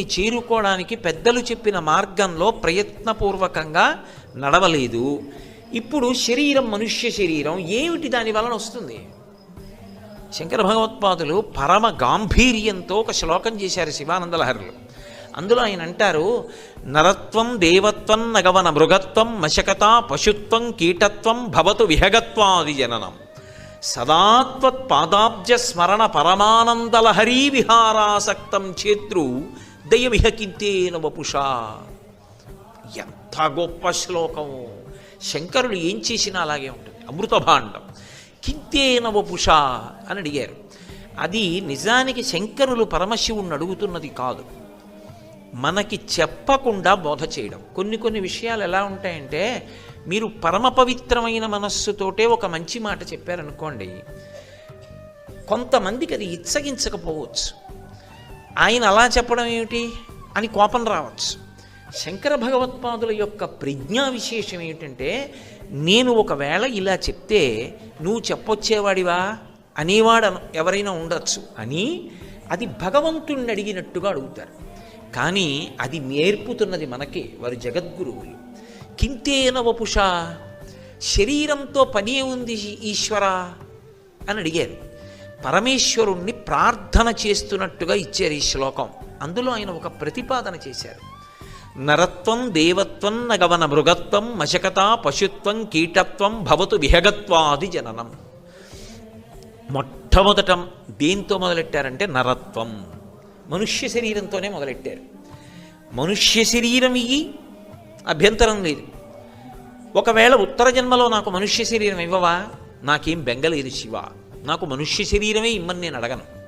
చేరుకోవడానికి పెద్దలు చెప్పిన మార్గంలో ప్రయత్నపూర్వకంగా నడవలేదు. ఇప్పుడు శరీరం మనుష్య శరీరం ఏమిటి దాని వలన వస్తుంది? శంకర భగవత్పాదులు పరమ గాంభీర్యంతో ఒక శ్లోకం చేశారు శివానందలహరులు. అందులో ఆయన అంటారు నరత్వం దేవత్వం నగవన మృగత్వం మశకత పశుత్వం కీటత్వం భవతు విహగత్వాది జననం. సదాత్వత్ పాదాబ్జ స్మరణ పరమానందలహరీ విహారాసక్తం చేత్రు దయమిహకింతేన వపుషా ఎంత గొప్ప శ్లోకము శంకరుడు ఏం చేసినా అలాగే ఉంటుంది. అమృతభాండం. కింతేన వపుష అని అడిగారు. అది నిజానికి శంకరులు పరమశివుణ్ణి అడుగుతున్నది కాదు. మనకి చెప్పకుండా బోధ చేయడం. కొన్ని కొన్ని విషయాలు ఎలా ఉంటాయంటే మీరు పరమ పవిత్రమైన మనస్సుతోటే ఒక మంచి మాట చెప్పారనుకోండి కొంతమందికి అది ఇచ్చగించకపోవచ్చు. ఆయన అలా చెప్పడం ఏమిటి? అని కోపం రావచ్చు. శంకర భగవత్పాదుల యొక్క ప్రజ్ఞా విశేషం ఏమిటంటే నేను ఒకవేళ ఇలా చెప్తే నువ్వు చెప్పొచ్చేవాడివా? అనేవాడు ఎవరైనా ఉండొచ్చు అని అది భగవంతుణ్ణి అడిగినట్టుగా అడుగుతారు. కానీ అది నేర్పుతున్నది మనకే వారు జగద్గురువులు. కింతేన వపుష శరీరంతో పని ఉంది ఈశ్వర అని అడిగారు. పరమేశ్వరుణ్ణి ప్రార్థన చేస్తున్నట్టుగా ఇచ్చారు ఈ శ్లోకం. అందులో ఆయన ఒక ప్రతిపాదన చేశారు. నరత్వం దేవత్వం నగవన మృగత్వం మశకత పశుత్వం కీటత్వం భవతు విహగత్వాది జననం. మొట్టమొదట దేంతో మొదలెట్టారంటే నరత్వం. మనుష్య శరీరంతోనే మొదలెట్టారు. మనుష్య శరీరం ఇయ్యి అభ్యంతరం లేదు. ఒకవేళ ఉత్తర జన్మలో నాకు మనుష్య శరీరం ఇవ్వవా? నాకేం బెంగలేదు శివ. నాకు మనుష్య శరీరమే ఇమ్మని నేను అడగను.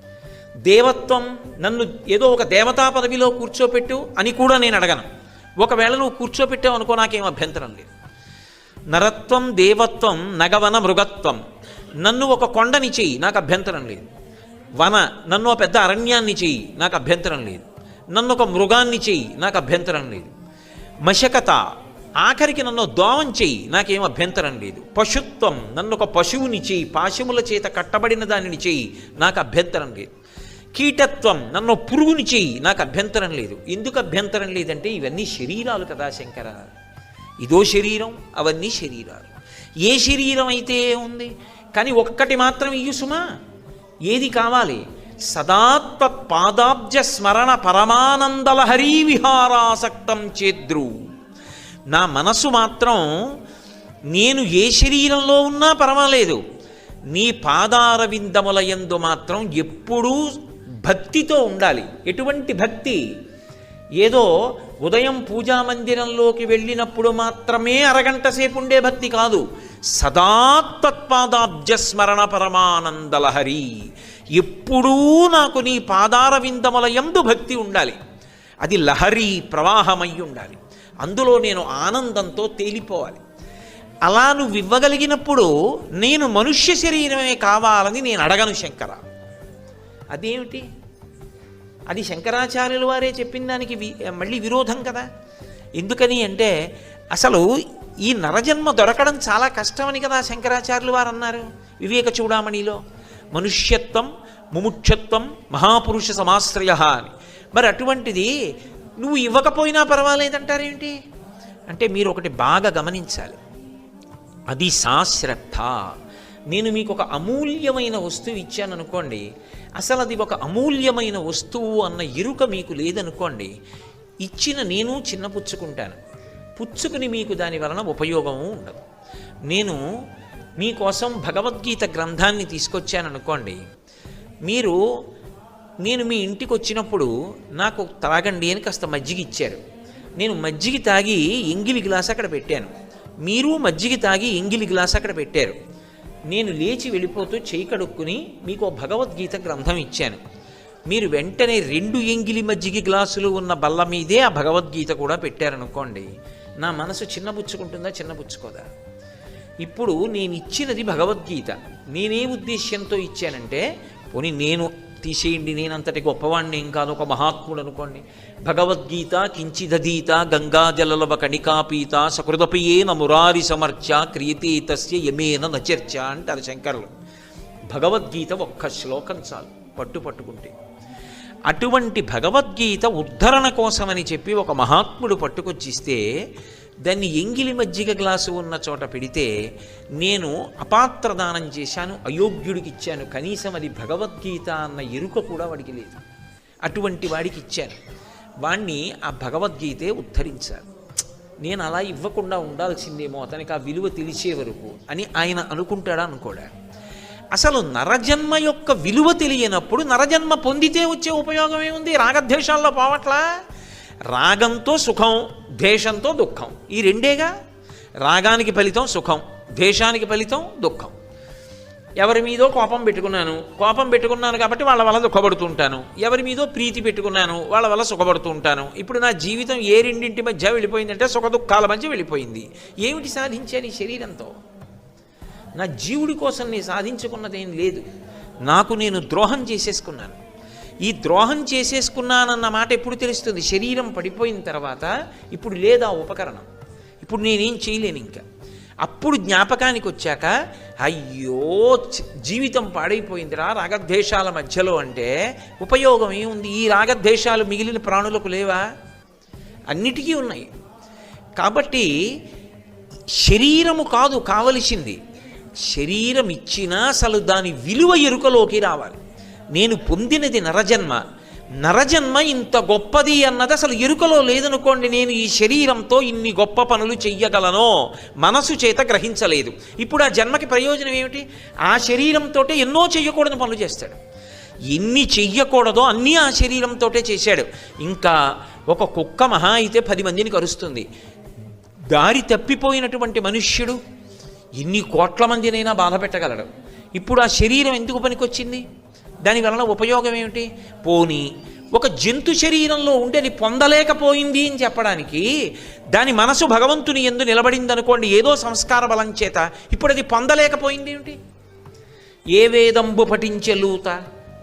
దేవత్వం నన్ను ఏదో ఒక దేవతా పదవిలో కూర్చోపెట్టు అని కూడా నేను అడగను. ఒకవేళ నువ్వు కూర్చోపెట్టావు అనుకో నాకేం అభ్యంతరం లేదు. నరత్వం దేవత్వం నగవన మృగత్వం. నన్ను ఒక కొండని చెయ్యి నాకు అభ్యంతరం లేదు. వన నన్ను ఒక పెద్ద అరణ్యాన్ని చెయ్యి నాకు అభ్యంతరం లేదు. నన్ను ఒక మృగాన్ని చెయ్యి నాకు అభ్యంతరం లేదు. మశకత. ఆఖరికి నన్ను దోవం చెయ్యి నాకేం అభ్యంతరం లేదు. పశుత్వం నన్ను ఒక పశువుని చెయ్యి పాశముల చేత కట్టబడిన దానిని చెయ్యి నాకు అభ్యంతరం లేదు. కీటత్వం నన్ను పురుగుని చెయ్యి నాకు అభ్యంతరం లేదు. ఎందుకు అభ్యంతరం లేదంటే ఇవన్నీ శరీరాలు కదా శంకర. ఇదో శరీరం అవన్నీ శరీరాలు. ఏ శరీరం అయితే ఉంది? కానీ ఒక్కటి మాత్రం ఇయ్యు సుమా. ఏది కావాలి? సదాత్వ పాదాబ్జ స్మరణ పరమానందలహరీ విహారాసక్తం చేద్రు. నా మనసు మాత్రం నేను ఏ శరీరంలో ఉన్నా పర్వాలేదు. నీ పాదారవిందముల యందు మాత్రం ఎప్పుడూ భక్తితో ఉండాలి. ఎటువంటి భక్తి? ఏదో ఉదయం పూజా మందిరంలోకి వెళ్ళినప్పుడు మాత్రమే అరగంట సేపు ఉండే భక్తి కాదు. సదాత్పాదాబ్జ స్మరణ పరమానందలహరి ఎప్పుడూ నాకు నీ పాదార విందముల భక్తి ఉండాలి. అది లహరి ప్రవాహమై ఉండాలి. అందులో నేను ఆనందంతో తేలిపోవాలి. అలా నువ్వు ఇవ్వగలిగినప్పుడు నేను మనుష్య శరీరమే కావాలని నేను అడగను శంకర. అదేమిటి? అది శంకరాచార్యుల వారే చెప్పిన దానికి వి- మళ్ళీ విరోధం కదా. ఎందుకని అంటే అసలు ఈ నరజన్మ దొరకడం చాలా కష్టమని కదా శంకరాచార్యులు వారు అన్నారు వివేక చూడామణిలో. మనుష్యత్వం ముముక్షత్వం మహాపురుష సమాశ్రయ అని. మరి అటువంటిది నువ్వు ఇవ్వకపోయినా పర్వాలేదంటారేంటి అంటే మీరు ఒకటి బాగా గమనించాలి. అది సాశ్రద్ధ నేను మీకు ఒక అమూల్యమైన వస్తువు ఇచ్చాను అనుకోండి అసలు అది ఒక అమూల్యమైన వస్తువు అన్న ఎరుక మీకు లేదనుకోండి ఇచ్చిన నేను చిన్న పుచ్చుకుంటాను. పుచ్చుకుని మీకు దాని వలన ఉపయోగము ఉండదు. నేను మీకోసం భగవద్గీత గ్రంథాన్ని తీసుకొచ్చాను అనుకోండి మీరు నేను మీ ఇంటికి వచ్చినప్పుడు నాకు తాగండి అని కాస్త మజ్జిగ ఇచ్చారు. నేను మజ్జిగ తాగి ఎంగిలి గ్లాస్ అక్కడ పెట్టాను. మీరు మజ్జిగ తాగి ఎంగిలి గ్లాస్ అక్కడ పెట్టారు. నేను లేచి వెళ్ళిపోతూ చేయి కడుక్కుని మీకు ఓ భగవద్గీత గ్రంథం ఇచ్చాను. మీరు వెంటనే రెండు ఎంగిలి మజ్జిగ గ్లాసులు ఉన్న బల్ల మీదే ఆ భగవద్గీత కూడా పెట్టారనుకోండి నా మనసు చిన్నబుచ్చుకుంటుందా చిన్నబుచ్చుకోదా? ఇప్పుడు నేను ఇచ్చినది భగవద్గీత. నేనే ఉద్దేశ్యంతో ఇచ్చానంటే పోనీ నేను తీసేయండి నేనంతటి గొప్పవాణ్ణి ఏం కాదు ఒక మహాత్ముడు అనుకోండి. భగవద్గీత కించిదధీత గంగాజలలవ కణికాపీత సకృతపియేన మురారి సమర్చ క్రియతే తస్య యమేన నచర్చ అంటారు శంకరులు. భగవద్గీత ఒక్క శ్లోకం చాలు పట్టు పట్టుకుంటే. అటువంటి భగవద్గీత ఉద్ధరణ కోసమని చెప్పి ఒక మహాత్ముడు పట్టుకొచ్చిస్తే దాన్ని ఎంగిలి మజ్జిగ గ్లాసు ఉన్న చోట పెడితే నేను అపాత్రదానం చేశాను అయోగ్యుడికి ఇచ్చాను కనీసం అది భగవద్గీత అన్న ఎరుక కూడా వాడికి లేదు. అటువంటి వాడికి ఇచ్చాను. వాణ్ణి ఆ భగవద్గీతే ఉద్ధరించారు. నేను అలా ఇవ్వకుండా ఉండాల్సిందేమో అతనికి ఆ విలువ తెలిసే వరకు అని ఆయన అనుకుంటాడా అనుకోడా? అసలు నరజన్మ యొక్క విలువ తెలియనప్పుడు నరజన్మ పొందితే వచ్చే ఉపయోగం ఏముంది? రాగద్వేషాల్లో పోవట్లా? రాగంతో సుఖం ద్వేషంతో దుఃఖం. ఈ రెండేగా? రాగానికి ఫలితం సుఖం ద్వేషానికి ఫలితం దుఃఖం. ఎవరి మీదో కోపం పెట్టుకున్నాను కోపం పెట్టుకున్నాను కాబట్టి వాళ్ళ వల్ల దుఃఖపడుతుంటాను. ఎవరి మీదో ప్రీతి పెట్టుకున్నాను వాళ్ళ వల్ల సుఖపడుతూ ఉంటాను ఇప్పుడు నా జీవితం ఏ రెండింటి మధ్య వెళ్ళిపోయిందంటే సుఖ దుఃఖాల మధ్య వెళ్ళిపోయింది. ఏమిటి సాధించాను ఈ శరీరంతో? నా జీవుడి కోసం నేను సాధించుకున్నదేం లేదు. నాకు నేను ద్రోహం చేసేసుకున్నాను. ఈ ద్రోహం చేసేసుకున్నానన్న మాట ఎప్పుడు తెలుస్తుంది? శరీరం పడిపోయిన తర్వాత ఇప్పుడు లేదా ఉపకరణం. ఇప్పుడు నేనేం చేయలేను ఇంకా. అప్పుడు జ్ఞాపకానికి వచ్చాక అయ్యో జీవితం పాడైపోయిందిరా రాగద్వేషాల మధ్యలో అంటే ఉపయోగం ఏముంది? ఈ రాగద్వేషాలు మిగిలిన ప్రాణులకు లేవా? అన్నిటికీ ఉన్నాయి. కాబట్టి శరీరము కాదు కావలసింది. శరీరం ఇచ్చినా అసలు దాని విలువ ఎరుకలోకి రావాలి. నేను పొందినది నరజన్మ. నరజన్మ ఇంత గొప్పది అన్నది అసలు ఎరుకలో లేదనుకోండి నేను ఈ శరీరంతో ఇన్ని గొప్ప పనులు చెయ్యగలనో. మనసు చేత గ్రహించలేదు. ఇప్పుడు ఆ జన్మకి ప్రయోజనం ఏమిటి? ఆ శరీరంతో ఎన్నో చెయ్యకూడని పనులు చేస్తాడు. ఎన్ని చెయ్యకూడదో అన్నీ ఆ శరీరంతోటే చేశాడు. ఇంకా ఒక కుక్క మహా అయితే పది మందిని కరుస్తుంది. దారి తప్పిపోయినటువంటి మనుష్యుడు ఎన్ని కోట్ల మందినైనా బాధ పెట్టగలడు. ఇప్పుడు ఆ శరీరం ఎందుకు పనికొచ్చింది? దాని వలన ఉపయోగం ఏమిటి? పోని ఒక జంతు శరీరంలో ఉండి అది పొందలేకపోయింది అని చెప్పడానికి దాని మనసు భగవంతుని ఎందు నిలబడింది అనుకోండి ఏదో సంస్కార బలం చేత ఇప్పుడు అది పొందలేకపోయింది ఏమిటి? ఏ వేదంబు పఠించెలూత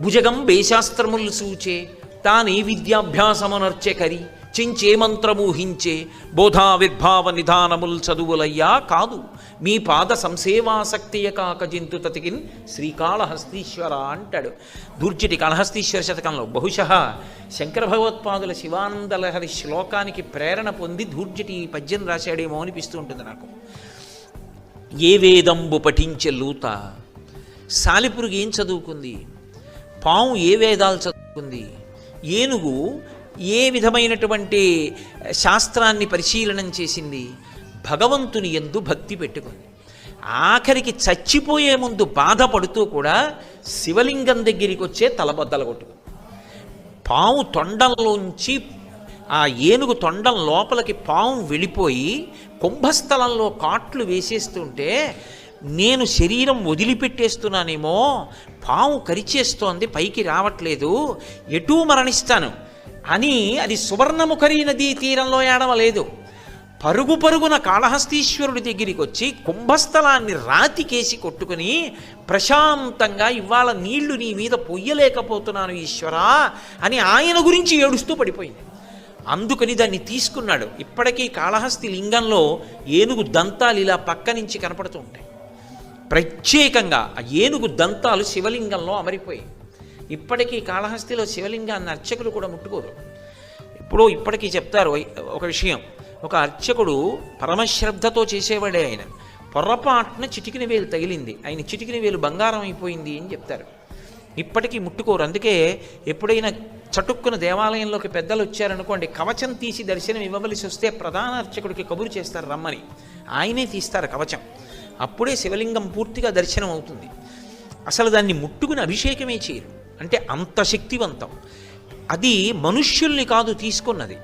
భుజగం వేశాస్త్రములు సూచే తానే విద్యాభ్యాసమనర్చే కరి చించే మంత్రమూహించే బోధావిర్భావ నిధానముల్ చదువులయ్యా కాదు. మీ పాద సంసేవాసక్తియ కాక జంతు తతికిన్ శ్రీకాళహస్తీశ్వర అంటాడు. దూర్జటి కాళహస్తీశ్వర శతకంలో బహుశ శంకర భగవత్పాదుల శివానందలహరి శ్లోకానికి ప్రేరణ పొంది దూర్జటి ఈ పద్యం రాశాడేమో అనిపిస్తూ ఉంటుంది నాకు. ఏ వేదంబు పఠించే లూత సాలిపురుగు ఏం చదువుకుంది? పాము ఏ వేదాలు చదువుకుంది? ఏనుగు ఏ విధమైనటువంటి శాస్త్రాన్ని పరిశీలనం చేసింది? భగవంతుని ఎందు భక్తి పెట్టుకుంది. ఆఖరికి చచ్చిపోయే ముందు బాధపడుతూ కూడా శివలింగం దగ్గరికి వచ్చే తలబద్దలు కొట్టుకుంది. పాము తొండంలోంచి ఆ ఏనుగు తొండం లోపలికి పాము వెళ్ళిపోయి కుంభస్థలంలో కాట్లు వేసేస్తుంటే నేను శరీరం వదిలిపెట్టేస్తున్నానేమో పాము కరిచేస్తోంది పైకి రావట్లేదు ఎటూ మరణిస్తాను. అని అది సువర్ణముఖరి నదీ తీరంలో ఏడవలేదు. పరుగు పరుగున కాళహస్తీశ్వరుడి దగ్గరికి వచ్చి కుంభస్థలాన్ని రాతికేసి కొట్టుకుని ప్రశాంతంగా ఇవాళ నీళ్ళు నీ మీద పొయ్యలేకపోతున్నాను ఈశ్వరా అని ఆయన గురించి ఏడుస్తూ పడిపోయింది. అందుకని దాన్ని తీసుకున్నాడు. ఇప్పటికీ కాళహస్తి లింగంలో ఏనుగు దంతాలు ఇలా పక్క నుంచి కనపడుతూ ఉంటాయి. ప్రత్యేకంగా ఆ ఏనుగు దంతాలు శివలింగంలో అమరిపోయాయి. ఇప్పటికీ కాళహస్తిలో శివలింగాన్ని అర్చకులు కూడా ముట్టుకోరు. ఇప్పుడు ఇప్పటికీ చెప్తారు ఒక విషయం. ఒక అర్చకుడు పరమశ్రద్ధతో చేసేవాడే ఆయన. పొరపాటున చిటికిన వేలు తగిలింది. ఆయన చిటికిన వేలు బంగారం అయిపోయింది అని చెప్తారు. ఇప్పటికీ ముట్టుకోరు. అందుకే ఎప్పుడైనా చటుక్కున దేవాలయంలోకి పెద్దలు వచ్చారనుకోండి కవచం తీసి దర్శనం ఇవ్వవలసి వస్తే ప్రధాన అర్చకుడికి కబురు చేస్తారు రమ్మని. ఆయనే తీస్తారు కవచం. అప్పుడే శివలింగం పూర్తిగా దర్శనం అవుతుంది. అసలు దాన్ని ముట్టుకుని అభిషేకమే చేయరు. అంటే అంత శక్తివంతం. అది మనుష్యుల్ని కాదు తీసుకున్నది.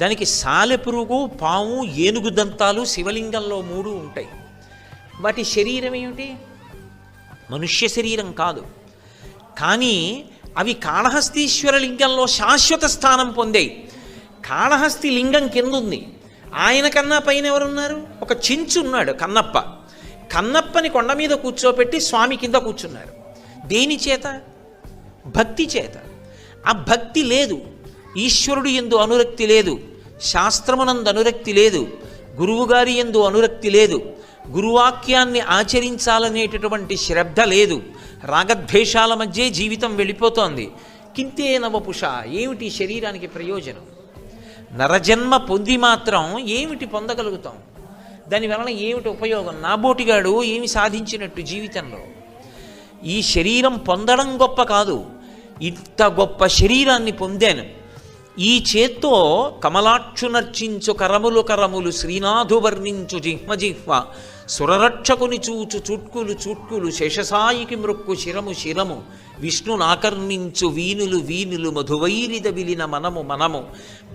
దానికి సాలెపురుగు పాము ఏనుగు దంతాలు శివలింగంలో మూడు ఉంటాయి. వాటి శరీరం ఏమిటి? మనుష్య శరీరం కాదు. కానీ అవి కాళహస్తీశ్వర లింగంలో శాశ్వత స్థానం పొందాయి. కాళహస్తి లింగం కింద ఉంది ఆయన కన్నా పైన ఎవరున్నారు? ఒక చించు ఉన్నాడు కన్నప్ప. కన్నప్పని కొండ మీద కూర్చోపెట్టి స్వామి కింద కూర్చున్నారు. దేని చేత? భక్తి చేత. ఆ భక్తి లేదు. ఈశ్వరుడు ఎందు అనురక్తి లేదు. శాస్త్రమునందు అనురక్తి లేదు. గురువుగారి ఎందు అనురక్తి లేదు. గురువాక్యాన్ని ఆచరించాలనేటటువంటి శ్రద్ధ లేదు. రాగద్వేషాల మధ్య జీవితం వెళ్ళిపోతోంది. కింతే నవపుష ఏమిటి శరీరానికి ప్రయోజనం? నరజన్మ పొంది మాత్రం ఏమిటి పొందగలుగుతాం? దానివలన ఏమిటి ఉపయోగం? నాబోటిగాడు ఏమి సాధించినట్టు జీవితంలో? ఈ శరీరం పొందడం గొప్ప కాదు. ఇంత గొప్ప శరీరాన్ని పొందాను. ఈ చేత్తో కమలాక్షు నర్చించు కరములు కరములు శ్రీనాథు వర్ణించు జిహ్మ జిహ్వ సురరక్షకుని చూచు చుట్కులు చుట్కులు శేషసాయికి మృక్కు శిరము శిరము విష్ణునాకర్ణించు వీనులు వీనులు మధువైరిద విలిన మనము మనము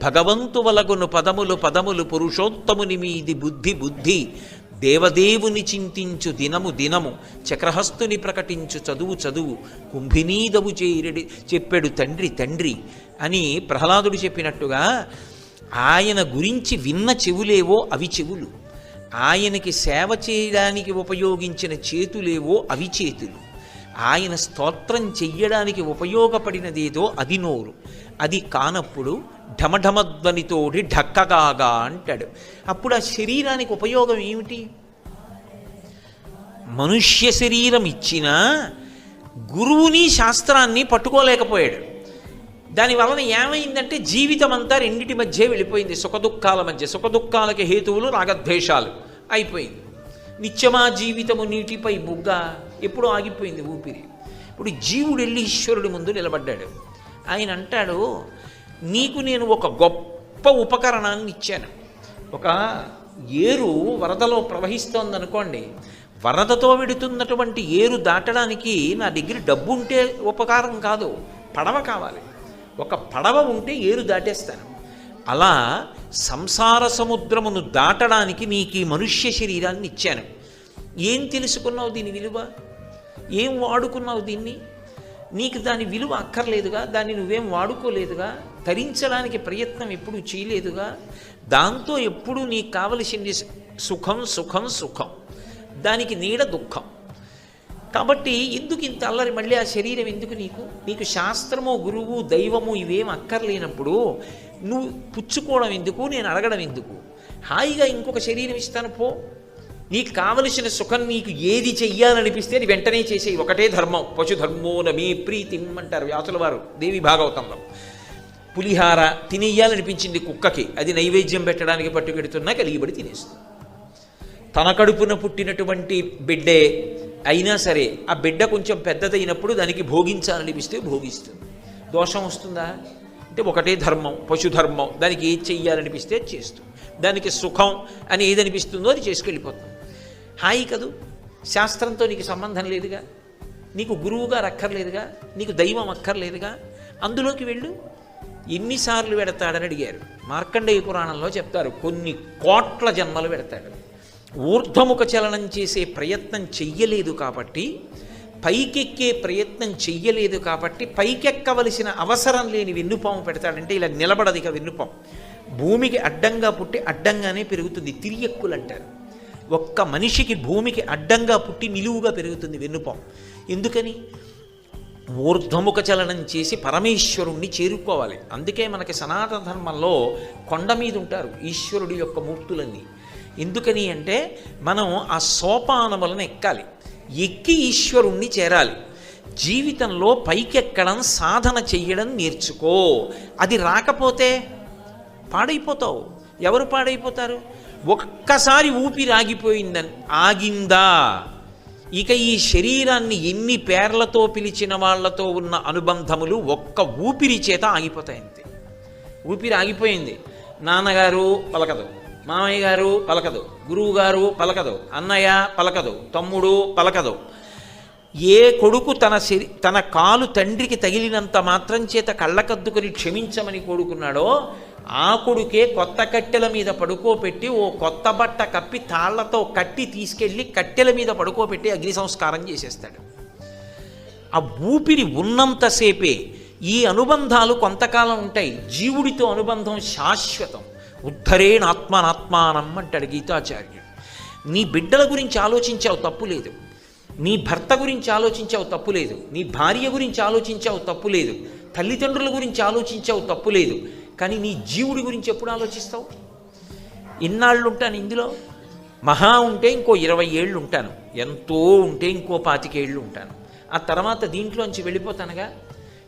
భగవంతు వలగును పదములు పదములు పురుషోత్తముని మీది బుద్ధి బుద్ధి దేవదేవుని చింతించు దినము దినము చక్రహస్తుని ప్రకటించు చదువు చదువు కుంభినీదవు చేరడి చెప్పాడు తండ్రి తండ్రి అని ప్రహ్లాదుడు చెప్పినట్టుగా ఆయన గురించి విన్న చెవులేవో అవి చెవులు. ఆయనకి సేవ చేయడానికి ఉపయోగించిన చేతులేవో అవి చేతులు. ఆయన స్తోత్రం చెయ్యడానికి ఉపయోగపడినదేదో అది నోరు. అది కానప్పుడు ఢమఢమధ్వనితోటి ఢక్కగాగా అంటాడు. అప్పుడు ఆ శరీరానికి ఉపయోగం ఏమిటి? మనుష్య శరీరం ఇచ్చినా గురువుని శాస్త్రాన్ని పట్టుకోలేకపోయాడు. దాని వలన ఏమైందంటే జీవితం అంతా రెండిటి మధ్య వెళ్ళిపోయింది. సుఖదుఖాల మధ్య. సుఖదుఖాలకి హేతువులు రాగద్వేషాలు అయిపోయింది. నిత్యమా జీవితము నీటిపై బుగ్గ. ఎప్పుడూ ఆగిపోయింది ఊపిరి. ఇప్పుడు జీవుడు వెళ్ళి ఈశ్వరుడి ముందు నిలబడ్డాడు. ఆయన అంటాడు నీకు నేను ఒక గొప్ప ఉపకరణాన్ని ఇచ్చాను. ఒక ఏరు వరదలో ప్రవహిస్తోందనుకోండి వరదతో వెడుతున్నటువంటి ఏరు దాటడానికి నా దగ్గర డబ్బు ఉంటే ఉపకారం కాదు పడవ కావాలి. ఒక పడవ ఉంటే ఏరు దాటేస్తాను. అలా సంసార సముద్రమును దాటడానికి నీకు ఈ మనుష్య శరీరాన్ని ఇచ్చాను. ఏం తెలుసుకున్నావు దీని విలువ? ఏం వాడుకున్నావు దీన్ని? నీకు దాని విలువ అక్కర్లేదుగా దాన్ని నువ్వేం వాడుకోలేదుగా? తరించడానికి ప్రయత్నం ఎప్పుడూ చేయలేదుగా? దాంతో ఎప్పుడు నీకు కావలసింది సుఖం సుఖం సుఖం. దానికి నీడ దుఃఖం. కాబట్టి ఎందుకు ఇంత అల్లరి? మళ్ళీ ఆ శరీరం ఎందుకు నీకు? నీకు శాస్త్రము గురువు దైవము ఇవేం అక్కర్లేనప్పుడు నువ్వు పుచ్చుకోవడం ఎందుకు? నేను అడగడం ఎందుకు? హాయిగా ఇంకొక శరీరం ఇస్తాను పో. నీకు కావలసిన సుఖం నీకు ఏది చెయ్యాలనిపిస్తే అది వెంటనే చేసేయి. ఒకటే ధర్మం. పశుధర్మో నమీ ప్రీతిం అంటారు వ్యాసుల వారు దేవి భాగవతంలో. పులిహార తినేయాలనిపించింది కుక్కకి. అది నైవేద్యం పెట్టడానికి పట్టుకెడుతున్నా కలిగిబడి తినేస్తుంది. తన కడుపున పుట్టినటువంటి బిడ్డే అయినా సరే ఆ బిడ్డ కొంచెం పెద్దదైనప్పుడు దానికి భోగించాలనిపిస్తే భోగిస్తుంది. దోషం వస్తుందా? అంటే ఒకటే ధర్మం పశుధర్మం. దానికి ఏది చెయ్యాలనిపిస్తే అది చేస్తుంది. దానికి సుఖం అని ఏదనిపిస్తుందో అది చేసుకెళ్ళిపోతుంది. హాయి కదూ? శాస్త్రంతో నీకు సంబంధం లేదుగా? నీకు గురువుగా అక్కర్లేదుగా? నీకు దైవం అక్కర్లేదుగా? అందులోకి వెళ్ళు. ఎన్నిసార్లు పెడతాడని అడిగారు. మార్కండేయ పురాణంలో చెప్తారు కొన్ని కోట్ల జన్మలు పెడతాడు. ఊర్ధ్వముఖ చలనం చేసే ప్రయత్నం చెయ్యలేదు కాబట్టి పైకెక్కే ప్రయత్నం చెయ్యలేదు కాబట్టి పైకెక్కవలసిన అవసరం లేని వెన్నుపాము పెడతాడంటే ఇలా నిలబడదు ఇక వెన్నుపాము. భూమికి అడ్డంగా పుట్టి అడ్డంగానే పెరుగుతుంది తిరియక్కులు అంటారు ఒక్క మనిషికి భూమికి అడ్డంగా పుట్టి నిలువుగా పెరుగుతుంది వెన్నుపాము. ఎందుకని? ఊర్ధ్వముఖ చలనం చేసి పరమేశ్వరుణ్ణి చేరుకోవాలి. అందుకే మనకి సనాతన ధర్మంలో కొండ మీద ఉంటారు ఈశ్వరుడి యొక్క మూర్తులన్నీ. ఎందుకని అంటే మనం ఆ సోపానములను ఎక్కాలి. ఎక్కి ఈశ్వరుణ్ణి చేరాలి. జీవితంలో పైకెక్కడం సాధన చెయ్యడం నేర్చుకో. అది రాకపోతే పాడైపోతావు. ఎవరు పాడైపోతారు? ఒక్కసారి ఊపిరి ఆగిపోయిందని ఆగిందా? ఇక ఈ శరీరాన్ని ఎన్ని పేర్లతో పిలిచిన వాళ్ళతో ఉన్న అనుబంధములు ఒక్క ఊపిరి చేత ఆగిపోతాయంతే. ఊపిరి ఆగిపోయింది. నాన్నగారు పలకదు. మామయ్య గారు పలకదు. గురువు గారు పలకదు. అన్నయ్య పలకదు. తమ్ముడు పలకదు. ఏ కొడుకు తన శరి తన కాలు తండ్రికి తగిలినంత మాత్రం చేత కళ్ళకద్దుకొని క్షమించమని కోరుకున్నాడో ఆ కొడుకే కొత్త కట్టెల మీద పడుకోబెట్టి ఓ కొత్త బట్ట కప్పి తాళ్ళతో కట్టి తీసుకెళ్ళి కట్టెల మీద పడుకోబెట్టి అగ్ని సంస్కారం చేసేస్తాడు. ఆ ఊపిరి ఉన్నంతసేపే ఈ అనుబంధాలు కొంతకాలం ఉంటాయి. జీవుడితో అనుబంధం శాశ్వతం. ఉద్ధరేణాత్మనాత్మానం అంటాడు గీతాచార్యుడు. నీ బిడ్డల గురించి ఆలోచించావు తప్పు లేదు. నీ భర్త గురించి ఆలోచించావు తప్పు లేదు. నీ భార్య గురించి ఆలోచించావు తప్పు లేదు. తల్లిదండ్రుల గురించి ఆలోచించావు తప్పు లేదు. కానీ నీ జీవుడి గురించి ఎప్పుడు ఆలోచిస్తావు? ఇన్నాళ్ళు ఉంటాను ఇందులో. మహా ఉంటే ఇంకో ఇరవై ఏళ్ళు ఉంటాను ఎంతో ఉంటే ఇంకో పాతికేళ్ళు ఉంటాను ఆ తర్వాత దీంట్లోంచి వెళ్ళిపోతానుగా.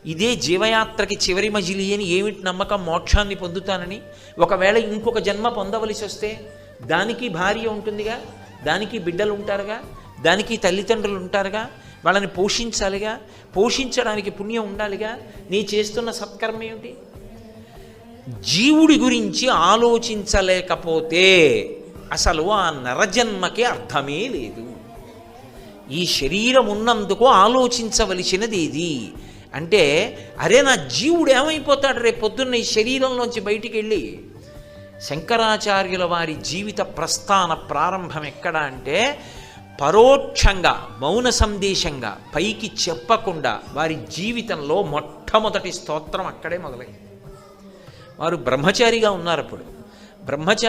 ఇదే జీవయాత్రకి చివరి మజిలి అని ఏమిటి నమ్మకం మోక్షాన్ని పొందుతానని? ఒకవేళ ఇంకొక జన్మ పొందవలసి వస్తే దానికి భార్య ఉంటుందిగా దానికి బిడ్డలు ఉంటారుగా దానికి తల్లిదండ్రులు ఉంటారుగా వాళ్ళని పోషించాలిగా పోషించడానికి పుణ్యం ఉండాలిగా. నీ చేస్తున్న సత్కర్మ ఏమిటి? జీవుడి గురించి ఆలోచించలేకపోతే అసలు ఆ నరజన్మకి అర్థమే లేదు. ఈ శరీరం ఉన్నందుకు ఆలోచించవలసినది ఇది. అంటే అరే నా జీవుడు ఏమైపోతాడు రేపు పొద్దున్న ఈ శరీరంలోంచి బయటికి వెళ్ళి శంకరాచార్యుల వారి జీవిత ప్రస్థాన ప్రారంభం ఎక్కడ అంటే పరోక్షంగా మౌన సందేశంగా పైకి చెప్పకుండా వారి జీవితంలో మొట్టమొదటి స్తోత్రం అక్కడే మొదలైంది. వారు బ్రహ్మచారిగా ఉన్నారు అప్పుడు. బ్రహ్మచారి